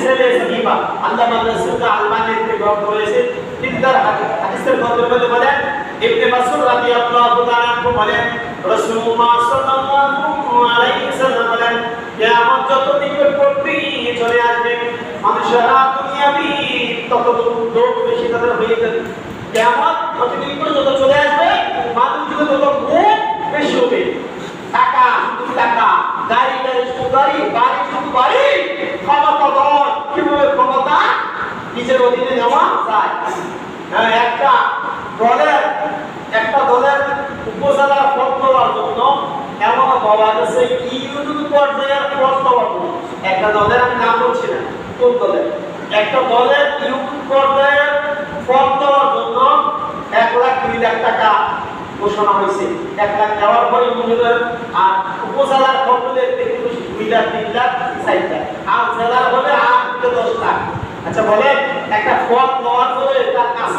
সিলসিলে সহিবা আল্লামা চলে আসবে, মানুষেরা দুনিয়াবি তত বেশি তাদের হয়ে যাবে। কিয়ামত যত যত চলে আসবে, মানুষগুলো বেশি হবে। টাকা টাকা, গাড়ি গাড়ি গাড়ি নিজের অধীনে নেওয়া যায়। হ্যাঁ, একটা দলের একটা দলের উপজেলার পদ দেওয়ার জন্য এমন বলা গেছে ইউনিট পর্যায়ের পদ দেওয়ার জন্য। একটা দলের আমি নাম বলছি না কোন দলের? একটা দলের ইউনিট পর্যায়ের পদ দেওয়ার জন্য এক লাখ দুই লাখ টাকা ঘোষণা হয়েছে। এক লাখ দেওয়ার পরে মহিলার আর উপজেলার কিন্তু দুই লাখ তিন লাখ চার লাখ। আর জেলার হলে আট দশ লাখ। আচ্ছা একটা ফর্ম দেওয়ার পরে তার কাজ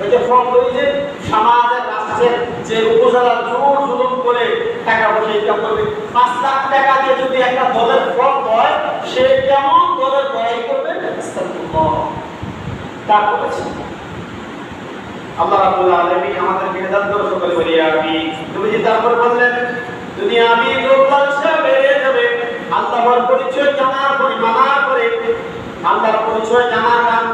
ওই যে ফর্ম ওই যে সমাজের রাষ্ট্রের যে জোর জুলুম করে টাকা পয়সা ইনকাম করবে, পাঁচ লাখ টাকা দিয়ে যদি একটা দলের ফর্ম হয়, সে কেমন দলের করবে? আস্তাগফিরুল্লাহ। তারপরে আল্লাহ রাব্বুল আলামিন আমাদেরকে হেদায়েত করে বলি তুমি যে তারপর বললেন দুনিয়া আমি লালসা বেড়ে যাবে আল্লাহর পরিচয় জানার পরে মানা করে আল্লাহর পরিচয় জানার কারণে